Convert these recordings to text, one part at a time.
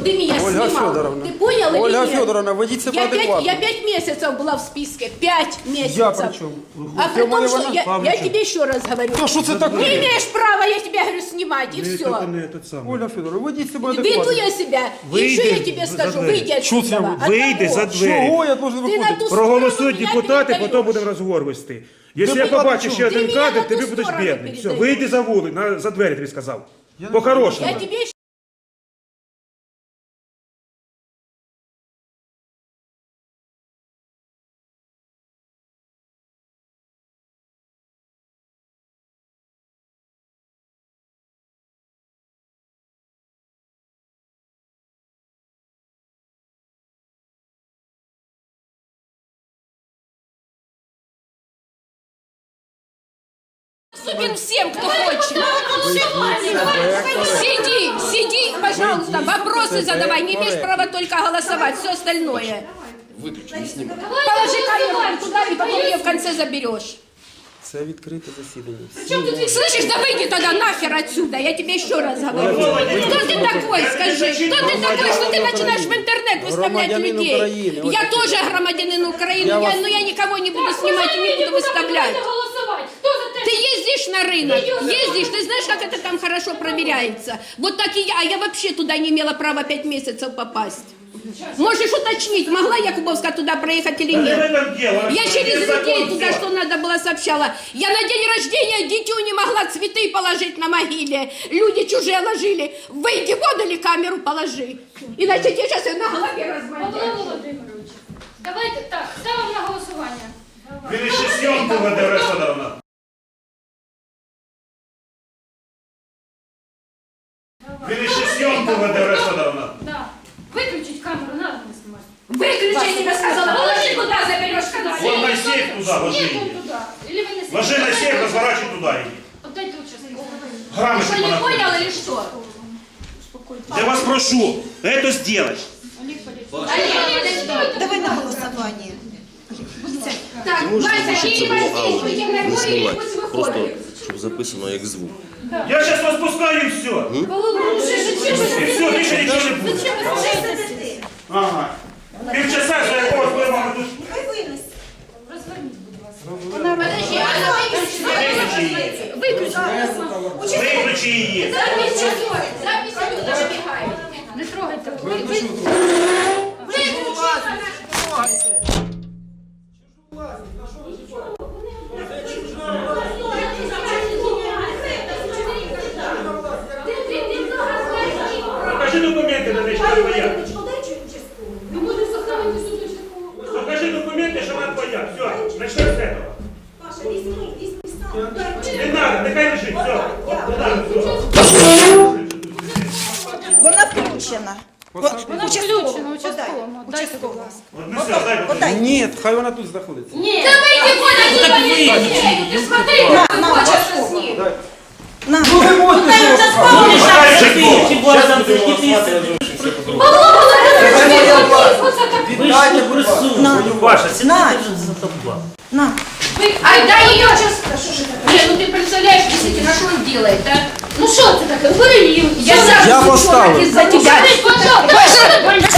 чтобы ты меня Ольга снимал. Федоровна. Ты понял Ольга или нет? Федоровна, ведіть себе я пять, адекватно. я пять месяцев была в списке. Пять месяцев. Я при чому? А при том, что я, А при я чому? тебе еще раз говорю. То що це таке? Не имеешь права, я тебя говорю, снимать, и все. Ольга Федоровна, ведіть себе Веду адекватно. я себя. И Выйди еще я тебе за скажу, дверь. выйди Что отсюда. це ви? От Вийди того. за двері. Чого я должен Ти на виходити? ту Проголосують сторону меня депутати, передаешь. потім будемо розговор вести. Якщо я Депутати побачу чого? ще Ти один мене на кадр, ту тобі будеш сторону бідний. Все, передаєш. вийди за вулицю, на, за двері тобі сказав. По-хорошому. Я тебе Супер всем, кто хочет. Сиди, сиди, пожалуйста, вопросы задавай. Не имеешь права только голосовать, все остальное. Выключи, не снимай. Положи камеру туда и потом ее в конце заберешь. Це відкрите засідання. Слышишь, да выйди тогда нахер отсюда, я тебе еще раз говорю. Кто ты такой, скажи? Кто ты такой, что ты начинаешь в интернет выставлять Громадянин людей? України. Ось Я таке. тоже громадянин Украины, Я я- вас- но я никого не буду снимать и не буду выставлять. Ты ездишь на рынок, ездишь, ты знаешь, как это там хорошо проверяется. Вот так и я, а я вообще туда не имела права пять месяцев попасть. Можешь уточнить, могла Якубовска туда проехать или нет? Я через людей туда, что надо было, сообщала. Я на день рождения дитю не могла цветы положить на могиле. Люди чужие ложили. Выйди вон или камеру положи. Иначе тебе сейчас и на голове Володимирович, давайте так, ставимо на голосування. Він ще зйомку Ольга Федоровна. Він ще зйомку веде, Ольга Федоровна. Да. Виключіть камеру, надо не знімати. Выключи, я тебе сказала. Положи куда заберешь, когда Вон на сейф туди, ложи Ні, її. вон туди. Или ви не Ложи на сейф, розворачуй туди її. Отдайте участковому. Грамотно Что, не понахуй. понял или что? Я вас прошу, это сделать. Давай на голосування. Так, Вася, Щоб це или було аудіо, воздействуйте на не него, или знімати. пусть Просто, выходит. щоб записано як звук. Я сейчас вас пускаю и все. Все, Покажи документи на що вона твоя. ви будете сохранити суд участкового. Покажи документи, що вона твоя. Все, начнем з этого. Паша, візьми, візьми сам. Не нехай лежить, все. Вона включена. Вона включена участковому. Дайте, будь ласка. От, ну все, дай документи. Ні, хай вона тут знаходиться. Нет. Да выйди вон отсюда, выйди. Ты смотри, как ты хочешь с ним. На. Ну ви можете що Віддайте, будь ласка. Паша, сідай. На. На. Вы, ай, дай ее сейчас. Не, ну ты представляешь, действительно, что он делает, а? Ну что ты такое, вырыли Я сам Я сучонок поставлю. из-за тебя.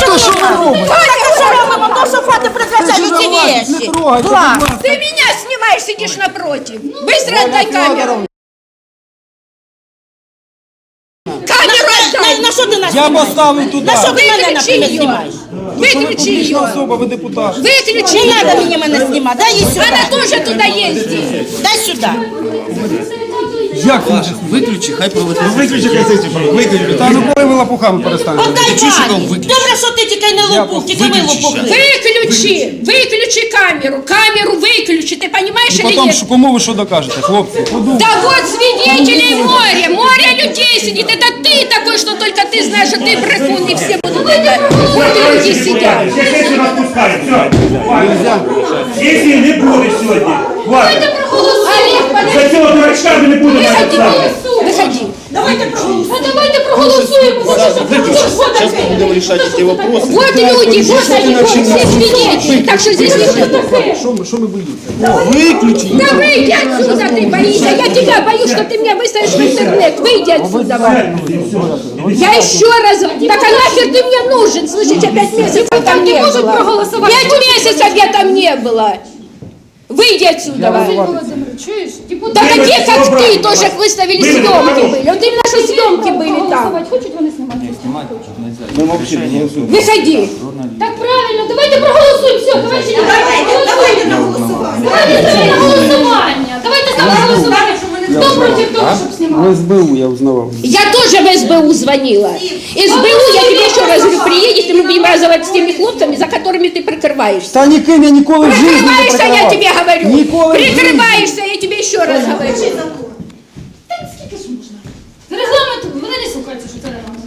Що, що ви робите? Так, що робимо? То, що хати прекращають ці Не вещи. трогайте, будь Влад. ласка. Ты меня снимаешь, сидишь напротив. Быстро отдай камеру. Камеру На, отдай. на що ти нас Я знімаєш? поставив туди. На що ти мене, Виключи наприклад, її. знімаєш? Выключи Публічна ее. особа, ви депутат. Выключи Не треба ее. мені мене знімати. Дай її сюди. Она тоже туда ездит. Дай сюди. Як це? Виключи, хай проведе. Виключи. Та ну коли ви лапухами перестанете? Отдай Вані. Добре, що ти тільки не лопух, тільки ми лопухи. Выключи. Выключи камеру. Камеру выключи. Ты понимаешь І или потім, нет? що кому ви що докажете, хлопці? Подумайте. Да вот свидетелей море, море людей сидит. Это ты такой, что только ты знаешь, что ты бракун, и все будут это. Вот люди сидят. Все сесію розпускають, все. Сесії не буде сьогодні. Хватить. Олег, За подожди, цього дурачка ми не будемо выходи, написати. выходи. Давайте проголосуємо. А давайте проголосуємо. Сейчас мы будем решать эти вопросы. Вот люди, вот они, вот все свидетели. Так что здесь ничего такого. Що ми, що ми боїмося? Виключи. Да выйди отсюда, ты боишься. Я тебя боюсь, что ты меня выставишь в интернет. Выйди отсюда. Я еще раз... Так а нахер ты мне нужен? Слышите, пять месяцев там не можуть было. проголосувати. Пять месяцев я там не была. Выйди отсюда. Володимир, чуєш? Да Депутати такие, как собрали, ты, давай. тоже выставили Вы съемки давай. были. Вот именно что съемки были там. Голосувати хочуть вони знімати? Ми взагалі не Выходи. Так правильно, давайте проголосуємо. Все, давайте. Давайте, давайте на голосування. Давайте ставимо на голосування. Давайте ставимо на голосування. Хто проти того, щоб знімати? В СБУ я узнавав. Я тоже в СБУ звонила. СБУ, я тебе еще раз говорю, приедет, и мы будем разговаривать с теми хлопцами, за которыми ты прикрываешься. Та ніким я ніколи в житті не Прикрываешься, я прикривав. тебе говорю. Ніколи в житті. Прикрываешься, я тебе еще раз говорю. Регламент, вони не слухаються, що це регламент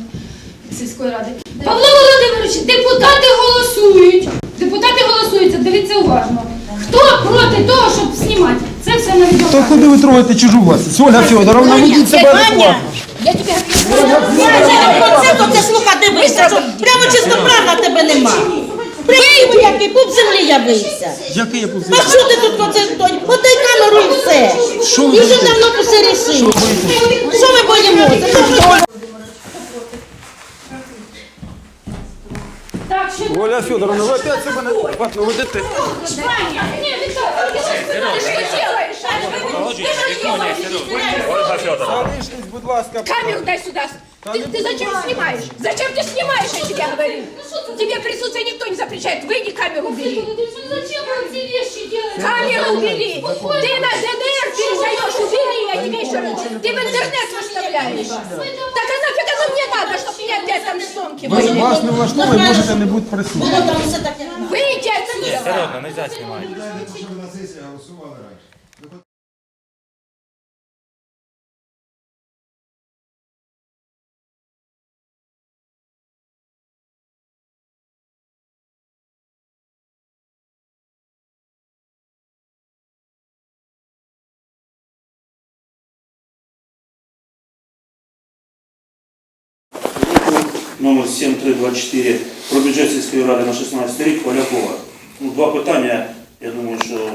сільської ради. Павло Володимирович, депутати голосують. Депутати голосуються, дивіться уважно. Хто проти того, щоб знімати? Це То куди ви трогаєте чужу власність? Ольга Федоровна, ведіть себе адекватно. Я тебе говорю. Оце то слуха дивися, що прямо чистоправна тебе нема. Прийди, який пуп землі явився. Який я А що ти тут оце той? Подай камеру і все. Що ви І вже давно все рішили. Що ми боїмося? Так, що Оля Федоровна, ви опять себе неадекватно ведете. Ні, Ольга Федоровна. Залиштесь, будь ласка. Камеру дай сюда. Ты, ты зачем снимаешь? Зачем ты снимаешь, я тебе говорю? Тебе присутствие никто не запрещает. Выйди, камеру убери. Зачем ви ці вещи делаете? Камеру убери. Ты на ДНР передаешь, убери, я тебе еще раз. Ты в интернет выставляешь. Так а нафиг оно мне надо, чтобы меня опять там съемки Ви были? вас не влаштовує, можете не бути присутні. Воно там все таке. Выйди отсюда. Серйозно, нельзя знімати. Номер 7324 про бюджет сільської ради на 16 рік Полякова. Ну, два питання, я думаю, що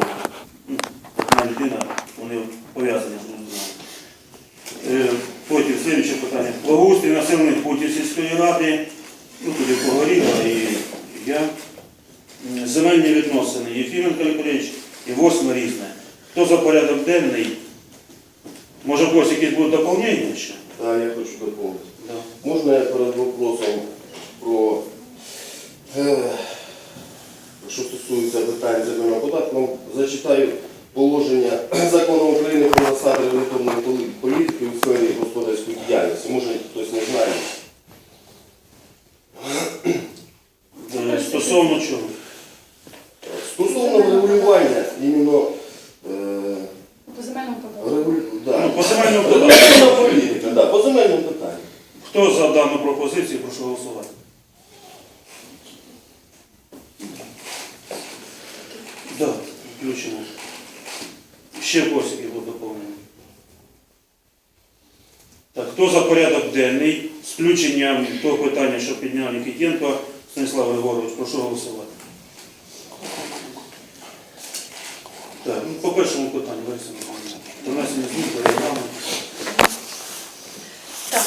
ну, одна людина, вони пов'язані з. Е, Потім слідче питання. Благоустрій населених пунктів сільської ради. Ну, туди погоріло і я. Земельні відносини. Єфіменко Лікаревич і восьме різне. Хто за порядок денний? Може, когось якісь будуть доповнення ще? А я хочу доповнити. Да. Можна я перед вопросом про, е, що стосується питань земельного податку, зачитаю положення закону України про засади регуляторної поли- політики у сфері господарської діяльності. Може хтось не знає. Е, Стосовно чого? Стосовно регулювання іменно е, По земельному податку. регулю... да. Ну, по земельному податку. Регуляторна політика, да, по земельному питанню. Хто за дану пропозицію, прошу голосувати. Так, включено. Ще когось які будуть доповнення. Так, хто за порядок денний з включенням того питання, що підняв Нікітенко, Станіслав Григорович, прошу голосувати. Так, ну, по першому питанню, Лариса Миколаївна. Донесення змін до. Так.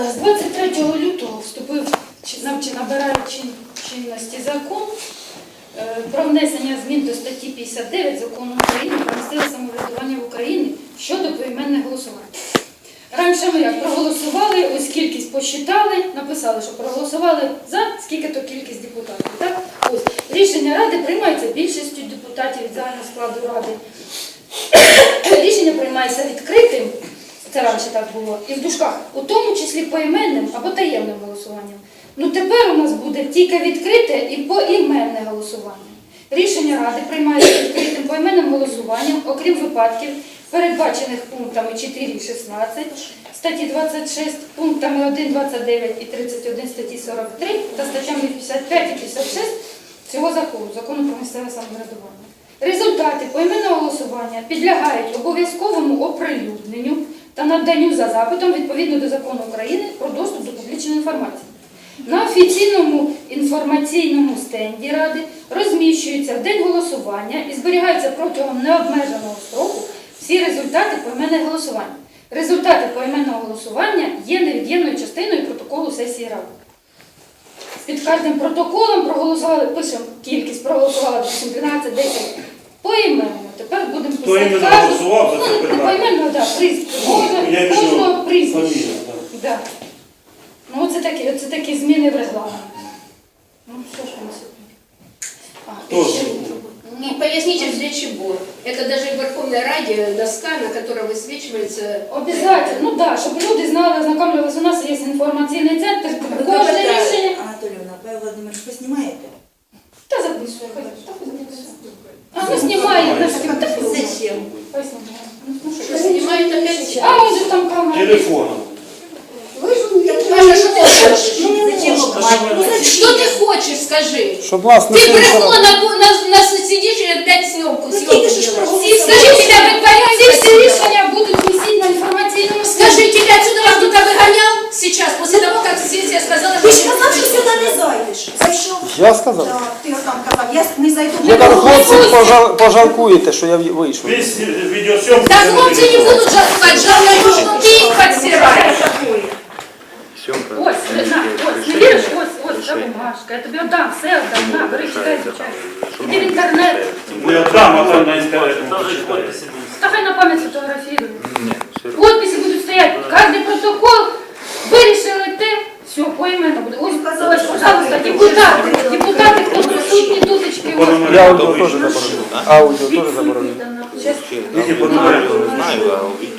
Е, З 23 лютого вступив чи нав- чи набирає чин- чинності закон про внесення змін до статті 59 закону України про місцеве самоврядування в Україні щодо поіменне голосування. Раніше ми як проголосували, ось кількість посчитали, написали, що проголосували за скільки то кількість депутатів. Так? Ось рішення ради приймається більшістю депутатів від загального складу ради. Рішення приймається відкритим, це раніше так було, і в дужках, у тому числі поіменним або таємним голосуванням. Ну тепер у нас буде тільки відкрите і поіменне голосування. Рішення ради приймається відкритим поіменним голосуванням, окрім випадків, передбачених пунктами 4 і 16 статті 26, пунктами 1, 29 і 31 статті 43 та статтями 55 і 56 цього закону, закону про місцеве самоврядування. Результати поіменного голосування підлягають обов'язковому оприлюдненню та наданню за запитом відповідно до закону України про доступ до публічної інформації. На офіційному інформаційному стенді Ради розміщуються в день голосування і зберігаються протягом необмеженого строку всі результати поіменного голосування. Результати поіменного голосування є невід'ємною частиною протоколу сесії Ради. Під кожним протоколом проголосували, пишемо кількість, проголосували 8, 12, 10 поіменно. Тепер будемо писати голосував ну, не питання? поіменно, да, прізвище. Ну, Кожного- так. Да. Ну, оце такі, оце такі зміни в регламенті. Ну, що ж ми собі. А, Хто ж? ще- Не поясните, для чего. Это даже в Верховной Раде доска, на которой высвечивается... Обязательно, ну так, да, щоб люди знали, ознакомлювалися. У нас є інформаційний центр, кожне рішення. Анатоліївна, Павел Володимирович, ви знімаєте? Та записує, хай, та записує. А ну знімає, на всі, та Зачем? хай знімає. Ну, ну, що Что ж. снимают опять? А он же там камера. Телефоном. обманювати? Что ты хочешь, скажи? Щоб вас не Ты брехло слухали. на, на, на сидишь и опять съемку, съемку тільки що ж делаешь. проголосували. Скажи, тебя Ці вытворяют? всі рішення будуть висіти на інформаційному Скажи, тебя отсюда вас кто-то выгонял сейчас, после того, как сессия сказала, Ти ж казав, що сюди не зайдеш. Зайшов. Я сказав. Так, ти отам казав, я не зайду. Я кажу, хлопці, пожал- пожалкуєте, що я вийшов. Весь відеосйомку. Да хлопцы не будут жаловать, жалуют, что ты их подсираешь. Ось, на, ось, не віриш, ось, бумажка. Я тобі отдам, все отдам, на, бери, читай, звичай. Іди в інтернет. Не отдам, а там на інтернеті. Та хай на пам'ять фотографіруй. Подписи будуть стояти. Кожний протокол вирішили те, все, поіменно буде. Ось, ось, пожалуйста, депутати, депутати, хто присутні туточки. ось. Я аудіо теж заборонив. Аудіо теж заборонив. По номеру. знаю, а